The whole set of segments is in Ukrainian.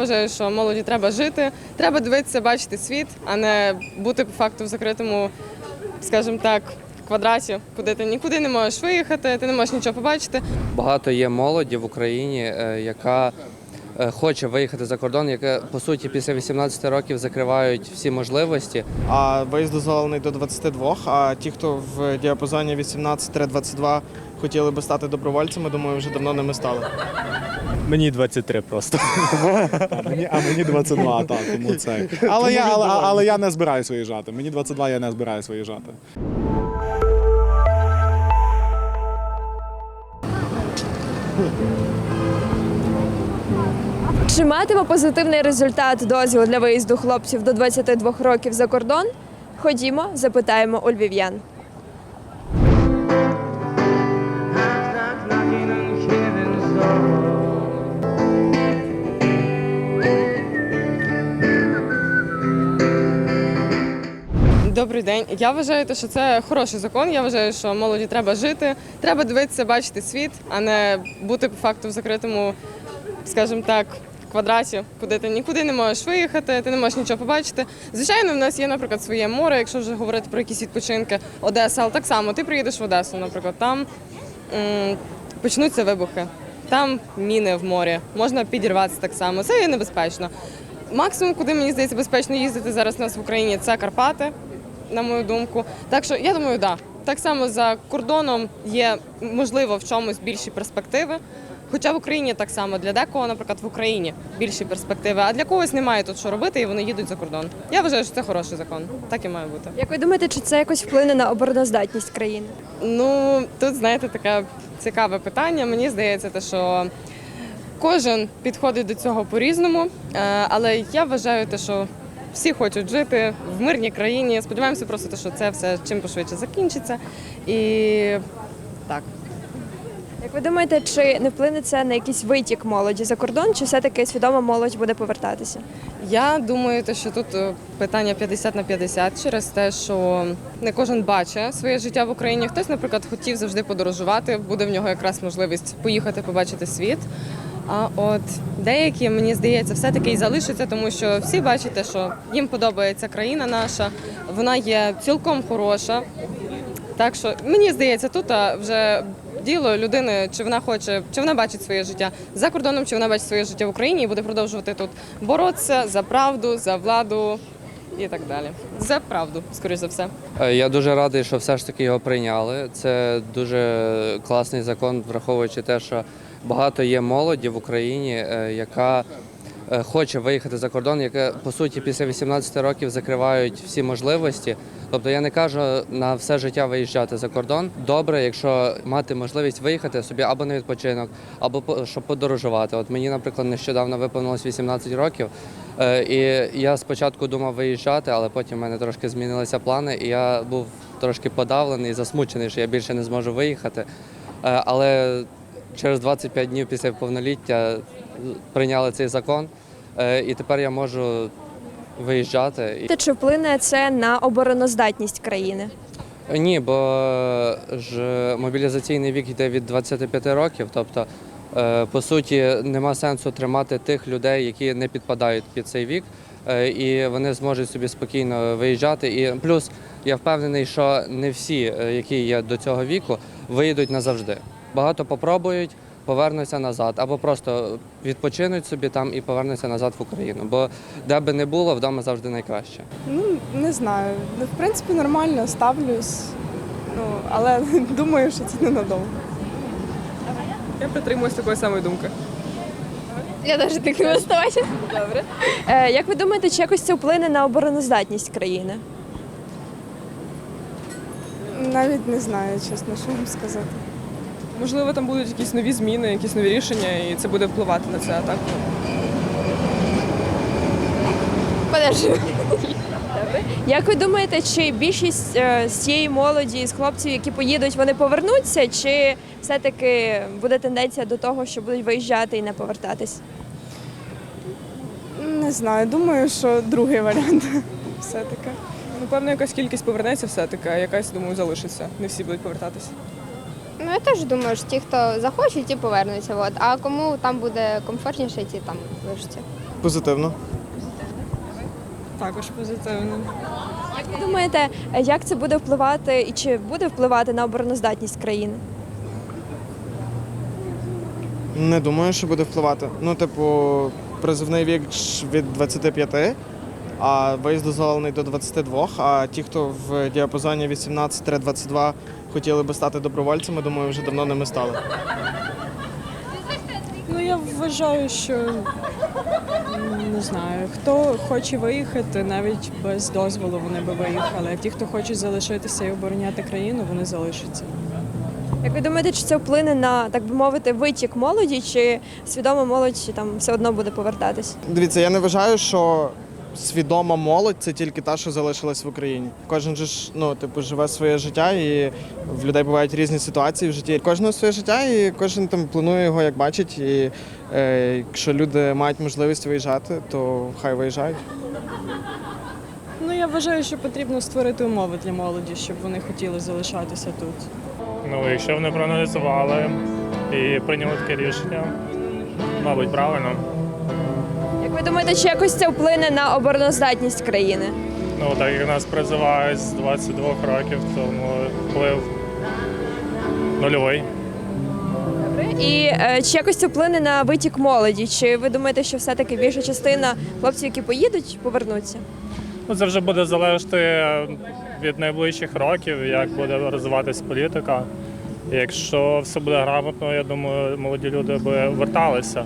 вважаю, що молоді треба жити, треба дивитися, бачити світ, а не бути по факту в закритому, скажімо так, квадраті, куди ти нікуди не можеш виїхати, ти не можеш нічого побачити. Багато є молоді в Україні, е, яка хоче виїхати за кордон, яка по суті після 18 років закривають всі можливості. А виїзд дозволений до 22, а ті, хто в діапазоні 18-22 хотіли би стати добровольцями, думаю, вже давно ними стали. Мені 23 просто. А мені, а мені 22, так, тому це. Але я, але, але я не збираюсь виїжджати. Мені 22, я не збираюсь виїжджати. Чи матиме позитивний результат дозвіл для виїзду хлопців до 22 років за кордон? Ходімо, запитаємо у львів'ян. Добрий день. Я вважаю, що це хороший закон. Я вважаю, що молоді треба жити, треба дивитися, бачити світ, а не бути по факту в закритому, скажімо так, квадраті, куди ти нікуди не можеш виїхати, ти не можеш нічого побачити. Звичайно, в нас є, наприклад, своє море, якщо вже говорити про якісь відпочинки, Одеса, але так само ти приїдеш в Одесу, наприклад, там м, почнуться вибухи. Там міни в морі, можна підірватися так само. Це є небезпечно. Максимум, куди мені здається безпечно їздити зараз у нас в Україні, це Карпати, на мою думку. Так що я думаю, да. Так само за кордоном є можливо в чомусь більші перспективи. Хоча в Україні так само для декого, наприклад, в Україні більші перспективи, а для когось немає тут що робити, і вони їдуть за кордон. Я вважаю, що це хороший закон. Так і має бути. Як ви думаєте, чи це якось вплине на обороноздатність країни? Ну тут знаєте таке цікаве питання. Мені здається, те, що кожен підходить до цього по-різному, Е, але я вважаю, те, що всі хочуть жити в мирній країні. Сподіваємося, просто те, що це все чим пошвидше закінчиться. І так. Як ви думаєте, чи не вплине це на якийсь витік молоді за кордон, чи все-таки свідома молодь буде повертатися? Я думаю, що тут е, питання 50 на 50 через те, що не кожен бачить своє життя в Україні. Хтось, наприклад, хотів завжди подорожувати, буде в нього якраз можливість поїхати побачити світ. А от деякі, мені здається, все-таки і залишаться, тому що всі бачите, що їм подобається країна наша, вона є цілком хороша. Так що мені здається, тут вже діло людини, чи вона хоче, чи вона бачить своє життя за кордоном, чи вона бачить своє життя в Україні і буде продовжувати тут боротися за правду, за владу і так далі. За правду, скоріш за все. Е, Я дуже радий, що все ж таки його прийняли. Це дуже класний закон, враховуючи те, що багато є молоді в Україні, е, яка хоче виїхати за кордон, яка по суті після 18 років закривають всі можливості. Тобто я не кажу на все життя виїжджати за кордон. Добре, якщо мати можливість виїхати собі або на відпочинок, або щоб подорожувати. От мені, наприклад, нещодавно виповнилось 18 років. Е, І я спочатку думав виїжджати, але потім в мене трошки змінилися плани, і я був трошки подавлений, засмучений, що я більше не зможу виїхати. Е, Але через 25 днів після повноліття прийняли цей закон, е, і тепер я можу виїжджати. Та чи вплине це на обороноздатність країни? Ні, бо ж мобілізаційний вік йде від 25 років, тобто, е, по суті, нема сенсу тримати тих людей, які не підпадають під цей вік, е, і вони зможуть собі спокійно виїжджати. І плюс я впевнений, що не всі, е, які є до цього віку, виїдуть назавжди. Багато попробують. Повернуться назад або просто відпочинуть собі там і повернуться назад в Україну. Бо де би не було, вдома завжди найкраще. Ну, не знаю. Ну, в принципі, нормально ставлюсь. Ну, але думаю, що це ненадовго. Я притримуюсь такої самої думки. Я теж так не оставаюся. Добре. Е, як ви думаєте, чи якось це вплине на обороноздатність країни? Навіть не знаю, чесно, що вам сказати. Можливо, там будуть якісь нові зміни, якісь нові рішення, і це буде впливати на це. А так. Добре. Як ви думаєте, чи більшість е, з цієї молоді, з хлопців, які поїдуть, вони повернуться, чи все-таки буде тенденція до того, що будуть виїжджати і не повертатись? Не знаю, думаю, що другий варіант. Все-таки. напевно якась кількість повернеться все-таки, а якась, думаю, залишиться. Не всі будуть повертатися. Ну, я теж думаю, що ті, хто захочуть, ті повернуться. От. А кому там буде комфортніше, ті там лишаться. Позитивно. Також позитивно. Як ви думаєте, як це буде впливати і чи буде впливати на обороноздатність країни? Не думаю, що буде впливати. Ну, типу, призовний вік ж від 25, а виїзд дозволений до 22. А ті, хто в діапазоні 18-22 хотіли би стати добровольцями, думаю, вже давно ними стали. Ну я вважаю, що не знаю, хто хоче виїхати, навіть без дозволу вони би виїхали. А ті, хто хочуть залишитися і обороняти країну, вони залишаться. Як ви думаєте, чи це вплине на так би мовити витік молоді, чи свідома молодь там все одно буде повертатись? Дивіться, я не вважаю, що свідома молодь це тільки та, що залишилась в Україні. Кожен же ж ну, типу, живе своє життя, і в людей бувають різні ситуації в житті. Кожного своє життя, і кожен там планує його як бачить. І е, якщо люди мають можливість виїжджати, то хай виїжджають. Ну я вважаю, що потрібно створити умови для молоді, щоб вони хотіли залишатися тут. Ну, якщо вони проаналізували і прийняли таке рішення, мабуть, правильно. Ви думаєте, чи якось це вплине на обороноздатність країни? Ну, так як нас призивають з 22 років, тому вплив нульовий. І е, чи якось це вплине на витік молоді? Чи ви думаєте, що все-таки більша частина хлопців, які поїдуть, повернуться? Ну, це вже буде залежати від найближчих років, як буде розвиватись політика. Якщо все буде грамотно, я думаю, молоді люди би верталися.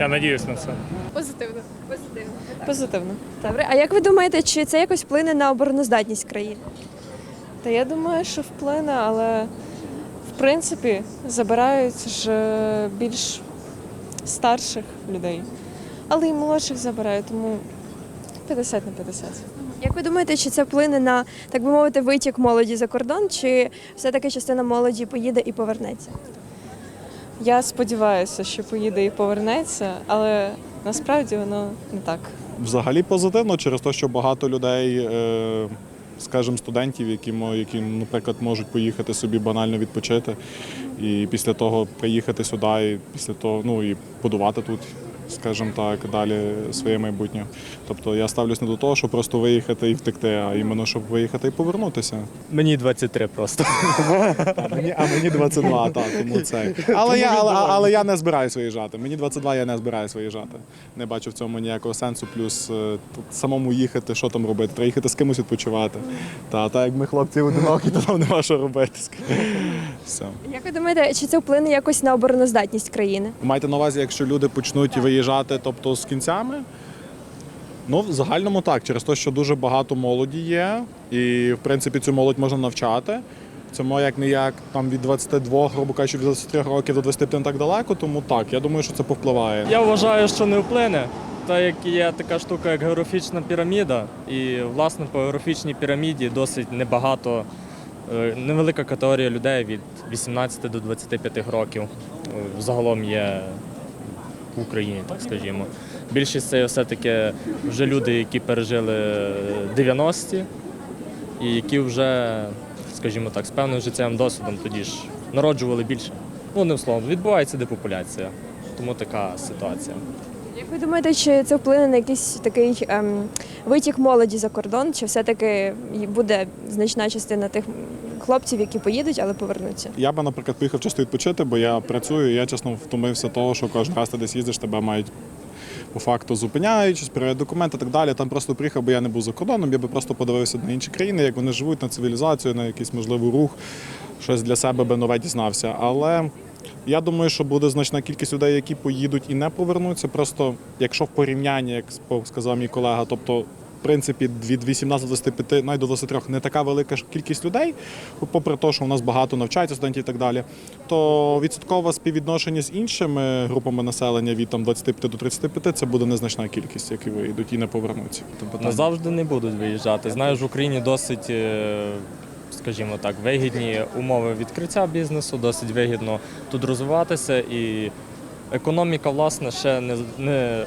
Я надіюсь на це. Позитивно. Позитивно. Позитивно. Добре. А як ви думаєте, чи це якось вплине на обороноздатність країни? Та я думаю, що вплине, але в принципі забирають ж е, більш старших людей. Але і молодших забирають, тому 50 на 50. Як ви думаєте, чи це вплине на так би мовити витік молоді за кордон, чи все-таки частина молоді поїде і повернеться? Я сподіваюся, що поїде і повернеться, але насправді воно не так. Взагалі позитивно через те, що багато людей, е, скажімо, студентів, які, які, наприклад, можуть поїхати собі банально відпочити, і після того приїхати сюди, і після того ну і будувати тут, скажімо так, далі своє майбутнє. Тобто я ставлюсь не до того, щоб просто виїхати і втекти, а іменно щоб виїхати і повернутися. Мені 23 просто. А мені, а мені 22, так, тому це. Але я, але, але я не збираюсь виїжджати. Мені 22, я не збираюсь виїжджати. Не бачу в цьому ніякого сенсу. Плюс е, тут самому їхати, що там робити? Треба їхати з кимось відпочивати. Та, та як ми хлопці одинокі, то нам нема що робити. Все. Як ви думаєте, чи це вплине якось на обороноздатність країни? Маєте на увазі, якщо люди почнуть виїжджати, тобто з кінцями? Ну, в загальному так, через те, що дуже багато молоді є, і в принципі цю молодь можна навчати. Моє як не як там від 22, грубо кажучи, від 23 років до 25 не так далеко, тому так, я думаю, що це повпливає. Я вважаю, що не вплине, так як є така штука, як географічна піраміда, і власне по географічній піраміді досить небагато, е, невелика категорія людей від 18 до 25 років. е, Загалом є в Україні, так скажімо. Більшість це все-таки вже люди, які пережили 90-ті, і які вже, скажімо так, з певним життєвим досвідом тоді ж народжували більше. Ну, одним словом, відбувається депопуляція. Тому така ситуація. Як ви думаєте, чи це вплине на якийсь такий ем, витік молоді за кордон, чи все-таки буде значна частина тих хлопців, які поїдуть, але повернуться? Я би, наприклад, поїхав часто відпочити, бо я працюю, і я чесно втомився того, що кожен раз ти десь їздиш, тебе мають по факту зупиняють, щось перевіряють документи і так далі. Там просто приїхав, бо я не був за кордоном, я би просто подивився на інші країни, як вони живуть, на цивілізацію, на якийсь можливий рух, щось для себе би нове дізнався. Але я думаю, що буде значна кількість людей, які поїдуть і не повернуться. Просто якщо в порівнянні, як сказав мій колега, тобто. Принципі, від 18 до 25, навіть до 23 не така велика кількість людей, попри те, що у нас багато навчається студентів і так далі, то відсоткове співвідношення з іншими групами населення від там 25 до 35 це буде незначна кількість, які вийдуть і не повернуться. Тобто, Назавжди не будуть виїжджати. Знаю, в Україні досить, е, скажімо так, вигідні умови відкриття бізнесу, досить вигідно тут розвиватися і економіка, власне, ще не, не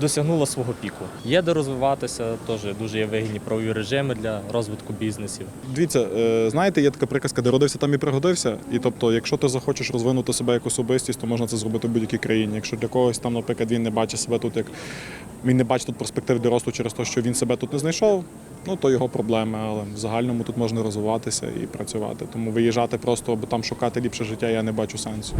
досягнула свого піку. Є де розвиватися, теж дуже є вигідні правові режими для розвитку бізнесів. Дивіться, е, знаєте, є така приказка, де родився, там і пригодився. І тобто, якщо ти захочеш розвинути себе як особистість, то можна це зробити в будь-якій країні. Якщо для когось там, наприклад, він не бачить себе тут як він не бачить тут перспектив для росту через те, що він себе тут не знайшов, ну то його проблеми. Але в загальному тут можна розвиватися і працювати. Тому виїжджати просто, аби там шукати ліпше життя, я не бачу сенсу.